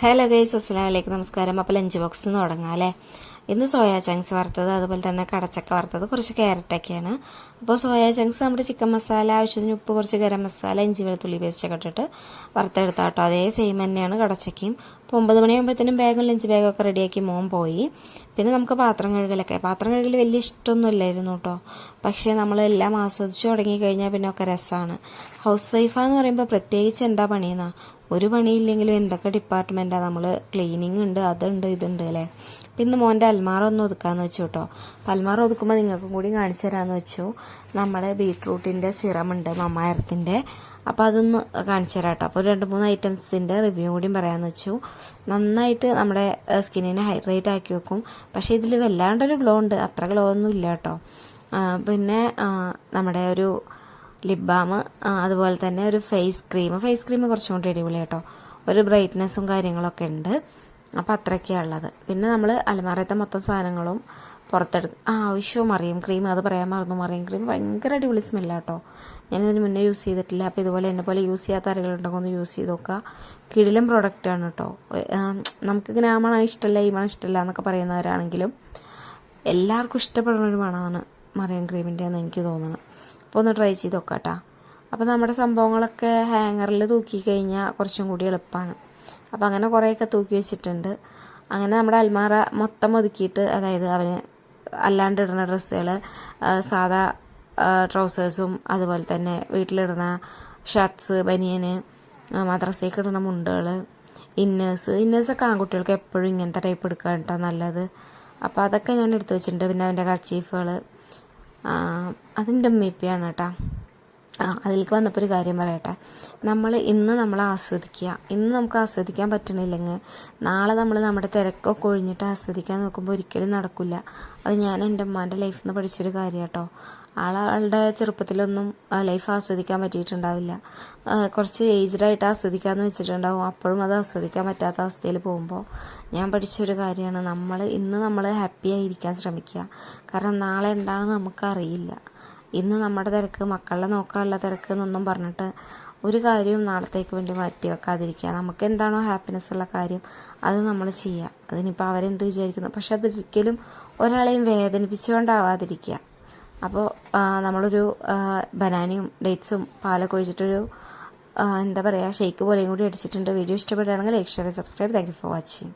Hello guys അസ്സലാമു അലൈക്കും നമസ്കാരം. അപ്പോൾ ലഞ്ച് ബോക്സ് തുടങ്ങാം അല്ലേ? ഇന്ന് സോയാ ചങ്ക്സ് വറുത്തത് അതുപോലെ തന്നെ കടച്ചക്ക വറുത്തത് കുറച്ച് ക്യാരറ്റൊക്കെയാണ് അപ്പോൾ സോയാ ചങ്ക്സ് നമ്മുടെ ചിക്കൻ മസാല ആവശ്യത്തിന് ഉപ്പ് കുറച്ച് ഗരം മസാല ഇഞ്ചി വെളുത്തുള്ളി പേസ്റ്റ് ഒക്കെ ഇട്ടിട്ട് വറുത്തെടുത്താട്ടോ അതേ സെയിം തന്നെയാണ് കടച്ചക്കയും. അപ്പോൾ ഒമ്പത് മണിയാകുമ്പോഴത്തേനും ബാഗും ലഞ്ച് ബാഗൊക്കെ റെഡിയാക്കി മോൻ പോയി. പിന്നെ നമുക്ക് പാത്രം കഴുകലൊക്കെ. പാത്രം കഴുകൽ വലിയ ഇഷ്ടമൊന്നും ഇല്ലായിരുന്നു കേട്ടോ പക്ഷേ നമ്മളെല്ലാം ആസ്വദിച്ച് ആസ്വദിച്ചു തുടങ്ങിക്കഴിഞ്ഞാൽ പിന്നെ ഒക്കെ രസമാണ് ഹൗസ് വൈഫാന്ന് പറയുമ്പോൾ പ്രത്യേകിച്ച് എന്താ പണിയെന്നാ? ഒരു പണിയില്ലെങ്കിലും എന്തൊക്കെ ഡിപ്പാർട്ട്മെന്റാണ് നമ്മൾ ക്ലീനിങ് ഉണ്ട് അതുണ്ട് ഇതുണ്ട് അല്ലേ? പിന്നെ മോന്റെ അൽമാറ ഒന്ന് ഒതുക്കാന്ന് വെച്ചു കേട്ടോ അപ്പം അൽമാറ ഒതുക്കുമ്പോൾ നിങ്ങൾക്കും കൂടി കാണിച്ചു തരാമെന്ന് വെച്ചു. നമ്മൾ ബീട്രൂട്ടിന്റെ സിറം ഉണ്ട് മമ്മായർത്തിന്റെ അപ്പോൾ അതൊന്ന് കാണിച്ചു തരാം കേട്ടോ. അപ്പോൾ രണ്ട് മൂന്ന് ഐറ്റംസിന്റെ റിവ്യൂ കൂടിയും പറയാമെന്ന് വെച്ചു. നന്നായിട്ട് നമ്മുടെ സ്കിന്നിനെ ഹൈഡ്രേറ്റ് ആക്കി വെക്കും. പക്ഷേ ഇതിൽ വല്ലാണ്ടൊരു ഗ്ലോ ഉണ്ട്. അത്ര ഗ്ലോ ഒന്നും ഇല്ല കേട്ടോ. പിന്നെ നമ്മുടെ ഒരു ലിപ് ബാം അതുപോലെ തന്നെ ഒരു ഫേസ് ക്രീം ഫേസ് ക്രീം കുറച്ചും കൂടി അടിപൊളി കേട്ടോ. ഒരു ബ്രൈറ്റ്നെസ്സും കാര്യങ്ങളൊക്കെ ഉണ്ട്. അപ്പം അത്രയൊക്കെയാണ് ഉള്ളത്. പിന്നെ നമ്മൾ അലമാരത്തെ മൊത്തം സാധനങ്ങളും പുറത്തെടുക്കും ആ ആവശ്യവും മറിയും ക്രീം അത് പറയാൻ മറന്നു. മറിയും ക്രീം ഭയങ്കര അടിപൊളി സ്മെല്ലാണ് കേട്ടോ ഞാനിതിന് മുന്നേ യൂസ് ചെയ്തിട്ടില്ല. അപ്പോൾ ഇതുപോലെ എന്നെ പോലെ യൂസ് ചെയ്യാത്ത ആരെങ്കിലും ഒന്ന് യൂസ് ചെയ്ത് നോക്കുക. കിടിലും പ്രോഡക്റ്റാണ് കേട്ടോ നമുക്കിങ്ങനെ ആ മണം ഇഷ്ടമല്ല ഈ മണം ഇഷ്ടമല്ല എന്നൊക്കെ പറയുന്നവരാണെങ്കിലും എല്ലാവർക്കും ഇഷ്ടപ്പെടുന്ന ഒരു മണമാണ് മറിയം ക്രീമിന്റെ എന്ന് എനിക്ക് തോന്നുന്നത് അപ്പോൾ ഒന്ന് ട്രൈ ചെയ്ത് നോക്കാം കേട്ടോ അപ്പോൾ നമ്മുടെ സംഭവങ്ങളൊക്കെ ഹാങ്ങറിൽ തൂക്കി കഴിഞ്ഞാൽ കുറച്ചും കൂടി എളുപ്പമാണ് അപ്പോൾ അങ്ങനെ കുറേയൊക്കെ തൂക്കി വെച്ചിട്ടുണ്ട്. അങ്ങനെ നമ്മുടെ അൽമാറ മൊത്തം ഒതുക്കിയിട്ട് അതായത് അവന് അല്ലാണ്ട് ഇടുന്ന ഡ്രസ്സുകൾ സാധാ ട്രൗസേഴ്സും അതുപോലെ തന്നെ വീട്ടിലിടുന്ന ഷർട്ട്സ് ബനിയന് മദ്രസയ്ക്ക് ഇടുന്ന മുണ്ടുകൾ ഇന്നേഴ്സ്. ഇന്നേഴ്സൊക്കെ ആൺകുട്ടികൾക്ക് എപ്പോഴും ഇങ്ങനത്തെ ടൈപ്പ് എടുക്കാൻ കേട്ടോ നല്ലത്. അപ്പോൾ അതൊക്കെ ഞാൻ എടുത്തു വെച്ചിട്ടുണ്ട്. പിന്നെ അവന്റെ കർച്ചീഫുകൾ അതിന്റെ ഉമ്മയിപ്പയാണ് കേട്ടോ. ആ അതിലേക്ക് വന്നപ്പോൾ ഒരു കാര്യം പറയട്ടെ. നമ്മൾ ഇന്ന് നമ്മൾ ആസ്വദിക്കുക ഇന്ന് നമുക്ക് ആസ്വദിക്കാൻ പറ്റണില്ലെങ്കിൽ നാളെ നമ്മൾ നമ്മുടെ തിരക്കൊക്കെ ഒഴിഞ്ഞിട്ട് ആസ്വദിക്കാൻ നോക്കുമ്പോൾ ഒരിക്കലും നടക്കില്ല അത് ഞാൻ എന്റെ ഉമ്മാന്റെ ലൈഫിൽ നിന്ന് പഠിച്ചൊരു കാര്യം കേട്ടോ ആളുടെ ചെറുപ്പത്തിലൊന്നും ലൈഫ് ആസ്വദിക്കാൻ പറ്റിയിട്ടുണ്ടാവില്ല. കുറച്ച് ഏജ്ഡായിട്ട് ആസ്വദിക്കാമെന്ന് വെച്ചിട്ടുണ്ടാവും. അപ്പോഴും അത് ആസ്വദിക്കാൻ പറ്റാത്ത അവസ്ഥയിൽ പോകുമ്പോൾ ഞാൻ പഠിച്ചൊരു കാര്യമാണ് നമ്മൾ ഇന്ന് നമ്മൾ ഹാപ്പി ആയിരിക്കാൻ ശ്രമിക്കുക കാരണം നാളെ എന്താണെന്ന് നമുക്കറിയില്ല. ഇന്ന് നമ്മുടെ തിരക്ക് മക്കളെ നോക്കാനുള്ള തിരക്ക് എന്നൊന്നും പറഞ്ഞിട്ട് ഒരു കാര്യവും നാളത്തേക്ക് വേണ്ടി മാറ്റി വെക്കാതിരിക്കുക. നമുക്ക് എന്താണോ ഹാപ്പിനെസ് ഉള്ള കാര്യം അത് നമ്മൾ ചെയ്യുക. അതിനിപ്പോൾ അവരെന്ത് വിചാരിക്കുന്നു? പക്ഷെ അതൊരിക്കലും ഒരാളെയും വേദനിപ്പിച്ചുകൊണ്ടാവാതിരിക്കുക. അപ്പോൾ നമ്മളൊരു ബനാനയും ഡേറ്റ്സും പാലൊക്കെ ഒഴിച്ചിട്ടൊരു എന്താ പറയുക ഷേക്ക് പോലെയും കൂടി അടിച്ചിട്ടുണ്ട്. വീഡിയോ ഇഷ്ടപ്പെടുകയാണെങ്കിൽ like share subscribe. Thank you for watching.